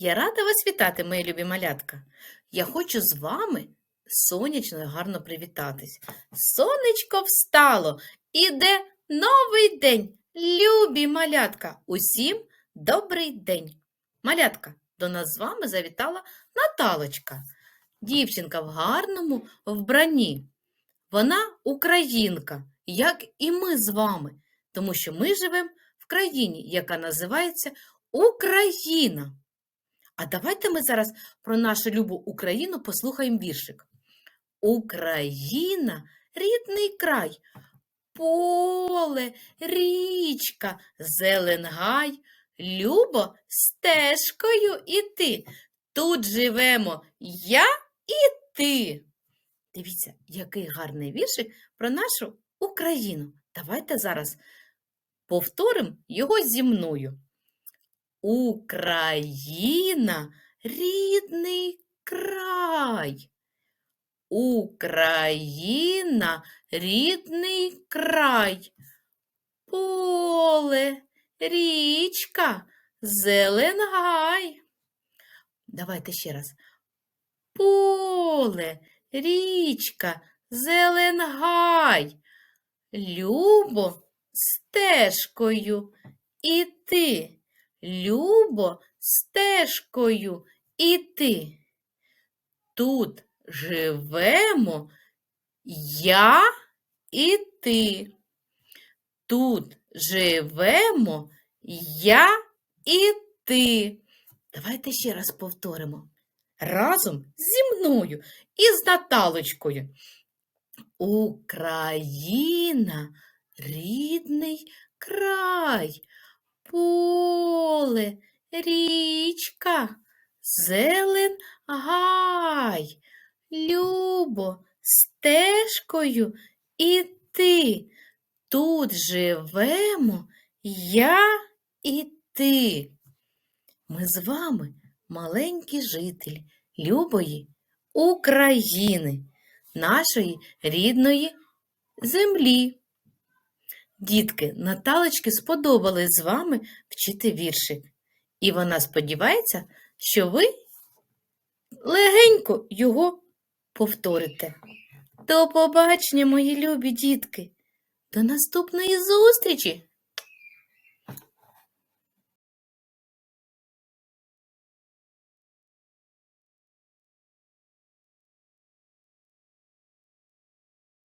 Я рада вас вітати, мої любі малятка. Я хочу з вами сонячно гарно привітатись. Сонечко встало, іде новий день. Любі малятка, усім добрий день. Малятка, до нас з вами завітала Наталочка, дівчинка в гарному вбранні. Вона українка, як і ми з вами, тому що ми живемо в країні, яка називається Україна. А давайте ми зараз про нашу любу Україну послухаємо віршик. Україна рідний край, поле, річка, зеленгай, любо стежкою іти. Тут живемо я і ти. Дивіться, який гарний віршик про нашу Україну. Давайте зараз повторимо його зі мною. Україна рідний край. Україна рідний край. Поле, річка, зеленгай. Давайте ще раз. Поле, річка, зеленгай. Любо стежкою іти. Любо стежкою іти. Тут живемо я і ти. Тут живемо я і ти. Давайте ще раз повторимо. Разом зі мною і з Наталочкою. Україна рідний край поле, річка, зелен гай, любо стежкою іти. Тут живемо я і ти. Ми з вами маленькі жителі любої України, нашої рідної землі. Дітки, Наталочки сподобалось з вами вчити віршик, і вона сподівається, що ви легенько його повторите. До побачення, мої любі дітки! До наступної зустрічі!